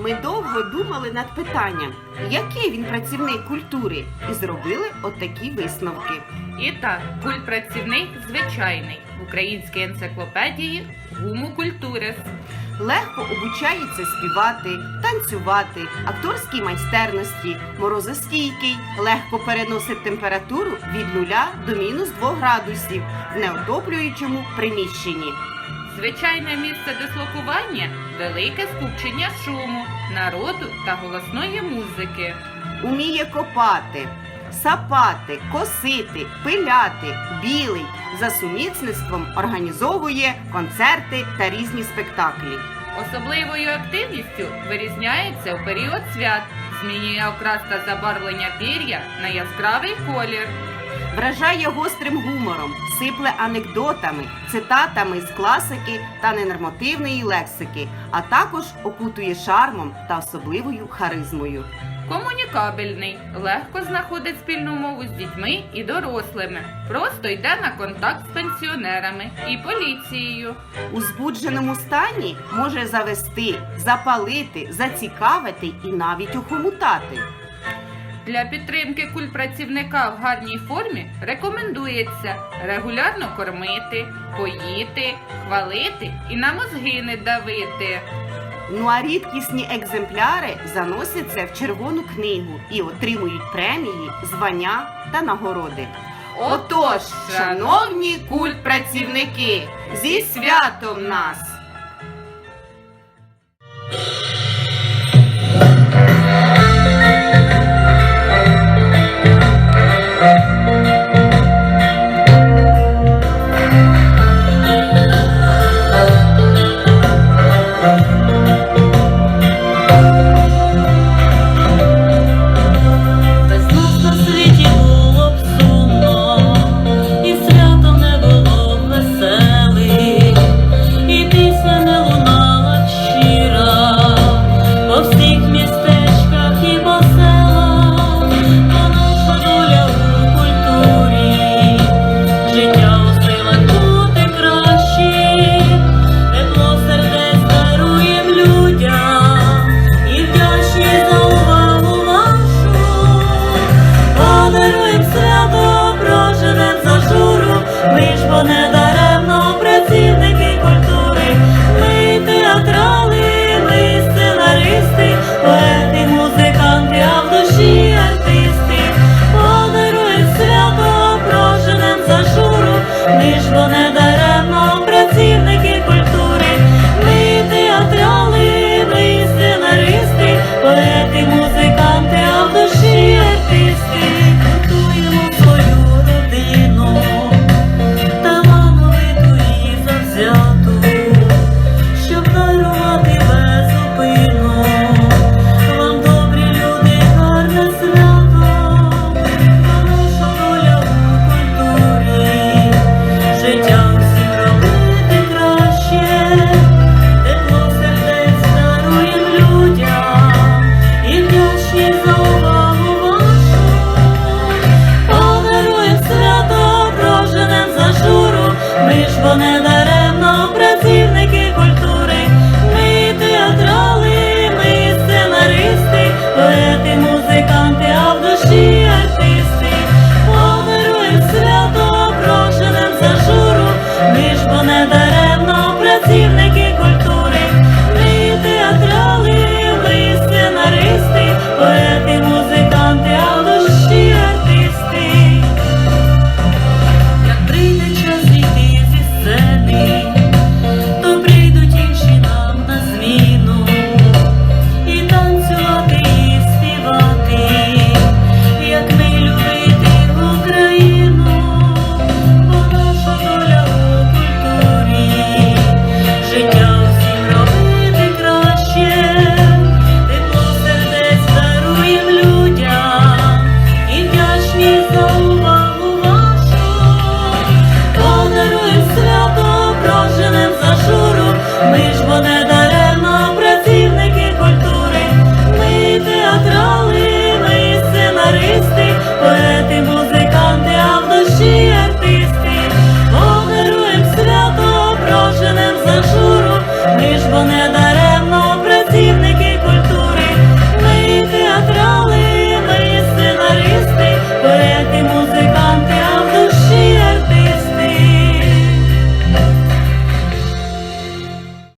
Ми довго думали над питанням, який він працівник культури, і зробили отакі висновки. І так, культпрацівник звичайний в українській енциклопедії гуму культурис. Легко обучається співати, танцювати, акторській майстерності, морозостійкий, легко переносить температуру від 0 до мінус 2 градусів в неотоплюючому приміщенні. Звичайне місце дислокування велике скупчення шуму, народу та голосної музики. Уміє копати, сапати, косити, пиляти, білий. За сумісництвом організовує концерти та різні спектаклі. Особливою активністю вирізняється у період свят, змінює окрас та забарвлення пір'я на яскравий колір. Вражає гострим гумором, сипле анекдотами, цитатами з класики та ненормативної лексики, а також окутує шармом та особливою харизмою. Комунікабельний, легко знаходить спільну мову з дітьми і дорослими, просто йде на контакт з пенсіонерами і поліцією. У збудженому стані може завести, запалити, зацікавити і навіть охомутати. Для підтримки культпрацівника в гарній формі рекомендується регулярно кормити, поїти, хвалити і на мозги не давити. Ну а рідкісні екземпляри заносяться в червону книгу і отримують премії, звання та нагороди. Отож, шановні культпрацівники, зі святом нас!